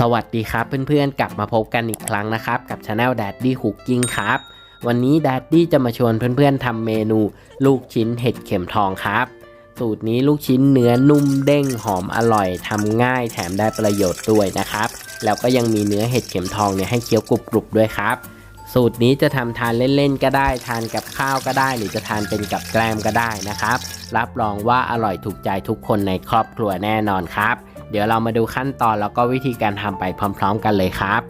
สวัสดีครับเพื่อนๆ กลับมาพบกันอีกครั้งนะครับ กับช anel Daddy Cooking ครับ วันนี้ Daddy จะมาชวนเพื่อนๆทำเมนูลูกชิ้นเห็ดเข็มทองครับ สูตรนี้ลูกชิ้นเนื้อนุ่มเด้งหอมอร่อยทำง่ายแถมได้ประโยชน์ด้วยนะครับ แล้วก็ยังมีเนื้อเห็ดเข็มทองเนี่ยให้เคี้ยวกรุบๆด้วยครับ สูตรนี้จะทำทานเล่นๆก็ได้ ทานกับข้าวก็ได้ หรือจะทานเป็นกับแกล้มก็ได้นะครับ รับรองว่าอร่อยถูกใจทุกคนในครอบครัวแน่นอนครับ เดี๋ยวเรามาดูขั้นตอนแล้วก็วิธีการทำไปพร้อม ๆ กันเลยครับ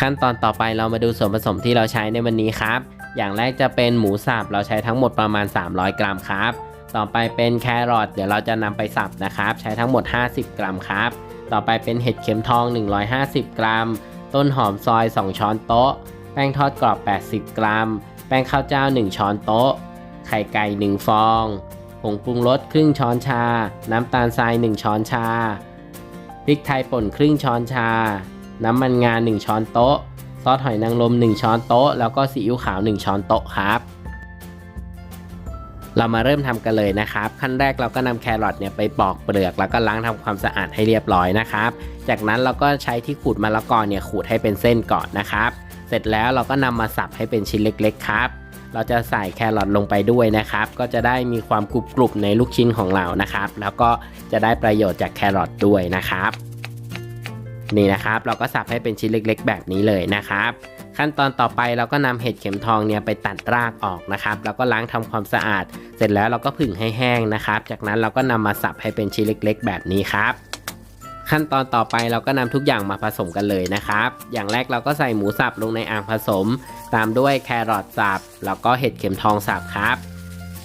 ขั้นตอนต่อไปเรามาดูส่วนผสมที่เราใช้ในวันนี้ครับ อย่างแรกจะเป็นหมูสับเราใช้ทั้งหมดประมาณ 300 กรัมครับ ต่อไปเป็นแครอทเดี๋ยวเราจะนำไปสับนะครับ ใช้ทั้งหมด 50 กรัมครับ ต่อไปเป็นเห็ดเข็มทอง 150 กรัม ต้นหอมซอย 2 ช้อนโต๊ะ แป้งทอดกรอบ 80 กรัม แป้งข้าวเจ้า 1 ช้อนโต๊ะ ไข่ไก่ 1 ฟอง ผงปรุงรสครึ่งช้อนชา น้ำตาลทราย 1 ช้อนชา พริกไทยป่นครึ่งช้อนชา น้ำมันงา 1 ช้อนโต๊ะ ซอสหอยนางรม 1 ช้อนโต๊ะ แล้วก็ซีอิ๊วขาว 1 ช้อนโต๊ะครับ เรามาเริ่มทำกันเลยนะครับ ขั้นแรกเราก็นำแครอทเนี่ยไปปอกเปลือก แล้วก็ล้างทำความสะอาดให้เรียบร้อยนะครับ จากนั้นเราก็ใช้ที่ขูดมะละกอเนี่ยขูดให้เป็นเส้นก่อนนะครับ เสร็จแล้วเราก็นำมาสับให้เป็นชิ้นเล็ก ๆ ครับ เราจะใส่แครอทลงไปด้วยนะครับ ก็จะได้มีความกรุบกรุบในลูกชิ้นของเรานะครับ แล้วก็จะได้ประโยชน์จากแครอทด้วยนะครับ นี่นะครับ เราก็สับให้เป็นชิ้นเล็ก ๆ แบบนี้เลยนะครับ ขั้นตอนต่อไปเราก็นำเห็ดเข็มทองเนี่ยไปตัดรากออกนะครับ แล้วก็ล้างทำความสะอาด เสร็จแล้วเราก็ผึ่งให้แห้งนะครับ จากนั้นเราก็นำมาสับให้เป็นชิ้นเล็ก ๆ แบบนี้ครับ ขั้นตอนต่อไปเราก็นำทุกอย่างมาผสมกันเลยนะครับ อย่างแรกเราก็ใส่หมูสับลงในอ่างผสม ตามด้วยแครอทสับแล้วก็เห็ดเข็มทองสับครับ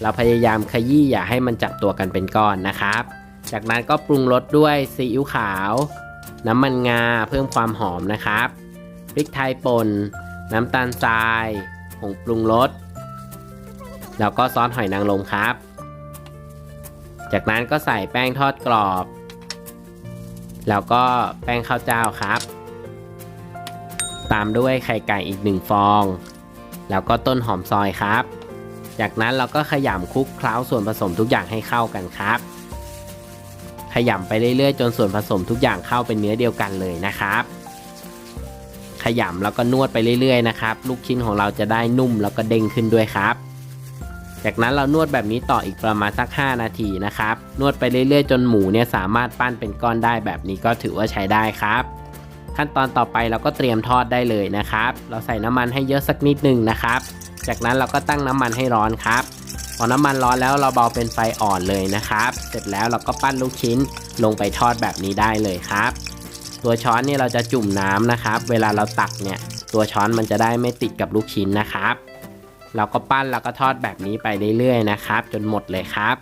เราพยายามขยี้อย่าให้มันจับตัวกันเป็นก้อนนะครับ จากนั้นก็ปรุงรสด้วยซีอิ๊วขาว น้ำมันงาเพิ่มความหอมนะครับพริกไทยป่นน้ำตาลทรายผงปรุงรสแล้วก็ซอสหอยนางรมครับ จากนั้นก็ใส่แป้งทอดกรอบ แล้วก็แป้งข้าวเจ้าครับ ตามด้วยไข่ไก่อีกหนึ่งฟอง แล้วก็ต้นหอมซอยครับ จากนั้นเราก็ขยำคลุกเคล้าส่วนผสมทุกอย่างให้เข้ากันครับ ขยำไปเรื่อยๆ จนส่วนผสมทุกอย่างเข้าเป็นเนื้อเดียวกันเลยนะครับ ขยำแล้วก็นวดไปเรื่อยๆนะครับ ลูกชิ้นของเราจะได้นุ่มแล้วก็เด้งขึ้นด้วยครับ จากนั้นเรานวดแบบนี้ต่ออีกประมาณสัก 5 นาทีนะครับ นวดไปเรื่อยๆ จนหมูเนี่ยสามารถปั้นเป็นก้อนได้แบบนี้ก็ถือว่าใช้ได้ครับ ขั้นตอนต่อไปเราก็เตรียมทอดได้เลยนะครับ เราใส่น้ำมันให้เยอะสักนิดนึงนะครับ จากนั้นเราก็ตั้งน้ำมันให้ร้อนครับ พอน้ำมันร้อนแล้วเราเบาเป็นไฟอ่อนเลยนะครับ เสร็จแล้วเราก็ปั้นลูกชิ้นลงไปทอดแบบนี้ได้เลยครับ ตัวช้อนนี่เราจะจุ่มน้ำนะครับ เวลาเราตักเนี่ยตัวช้อนมันจะได้ไม่ติดกับลูกชิ้นนะครับ เราก็ปั้นแล้วก็ทอดแบบนี้ไปเรื่อยๆนะครับ จนหมดเลยครับ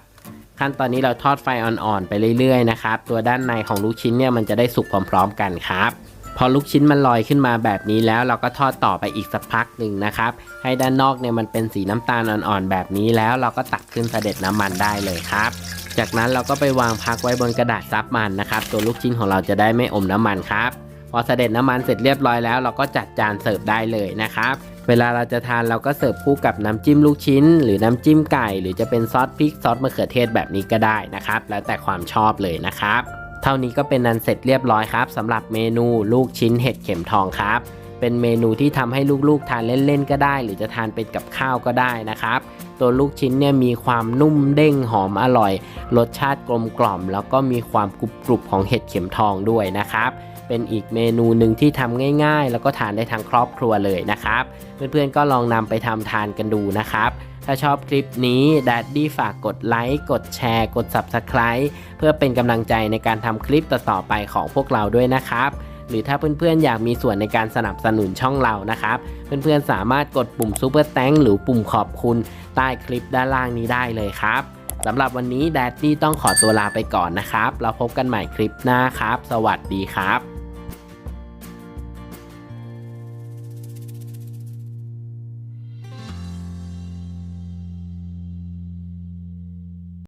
ขั้นตอนนี้เราทอดไฟอ่อนๆไปเรื่อยๆนะครับ ตัวด้านในของลูกชิ้นเนี่ยมันจะได้สุกพร้อม ๆ กันครับ พอลูกชิ้นมันลอยขึ้นมาแบบนี้แล้วเราก็ทอดต่อไปอีกสักพักหนึ่งนะครับ ให้ด้านนอกเนี่ยมันเป็นสีน้ำตาลอ่อนๆแบบนี้แล้วเราก็ตักขึ้นเสด็จน้ำมันได้เลยครับจากนั้นเราก็ไปวางพักไว้บนกระดาษซับมันนะครับ ตัวลูกชิ้นของเราจะได้ไม่อมน้ำมันครับ พอเสด็จน้ำมันเสร็จเรียบร้อยแล้ว เราก็จัดจานเสิร์ฟได้เลยนะครับ เวลาเราจะทานเราก็เสิร์ฟคู่กับน้ำจิ้มลูกชิ้น หรือน้ำจิ้มไก่ หรือจะเป็นซอสพริกซอสมะเขือเทศแบบนี้ก็ได้นะครับ แล้วแต่ความชอบเลยนะครับ เท่านี้ก็เป็นนันเสร็จเรียบร้อยครับสำหรับเมนูลูกชิ้นเห็ดเข็มทองครับ เป็นเมนูที่ทำให้ลูกๆทานเล่นๆก็ได้ หรือจะทานเป็นกับข้าวก็ได้นะครับตัวลูกชิ้นเนี่ยมีความนุ่มเด้งหอมอร่อย รสชาติกลมกล่อม แล้วก็มีความกรุบกรุบของเห็ดเข็มทองด้วยนะครับ เป็นอีกเมนูหนึ่งที่ทำง่าย ๆ แล้วก็ทานได้ทั้งครอบครัวเลยนะครับ เพื่อนๆก็ลองนำไปทำทานกันดูนะครับ ถ้าชอบคลิปนี้ด a ดดี้ฝากกดไลค์ กดแชร์ กด Subscribe เพื่อเป็นกำลังใจในการทำคลิปต่อๆไปของพวกเราด้วยนะครับหรือถ้าเพื่อนๆ อยากมีส่วนในการสนับสนุนช่องเรานะครับ เพื่อนๆ สามารถกดปุ่ม Super t h a n k หรือปุ่มขอบคุณใต้คลิปด้านล่างนี้ได้เลยครับสำหรับวันนี้แดดดี้ต้องขอตัวลาไปก่อนนะครับ เราพบกันใหม่คลิปหน้าครับ สวัสดีครับ